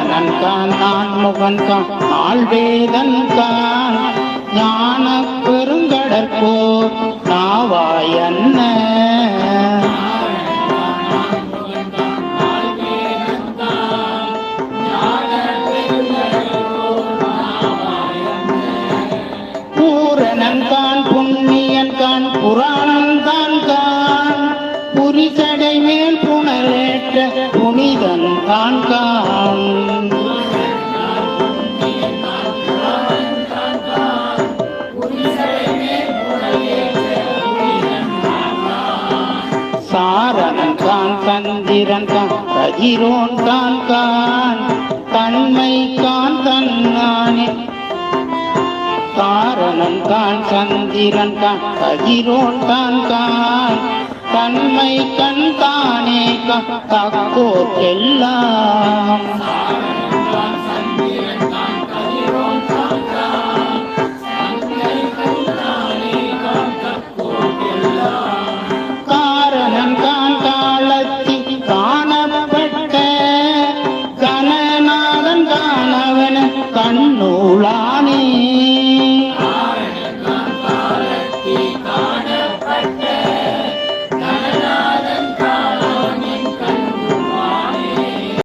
நாரணன் கான் நான் முகன் கான் ஆழ்வேதன் கான் ஞான பெருங்கடற்போர் நாவாயன்ன. பூரணன் கான் புண்ணியன் தான் கான் புரிசடை மேல் புனலேற்ற புனிதன் தான் கான் சாரன் தான் தந்திரன் தான். தகிரோன் தான் தான் தன்மை தான் தன்னானே. காரணன் தான் சந்திரன் தான் தகிரோன் தான் தான் தன்மை கண் தானே தக்கோர்க்கெல்லாம்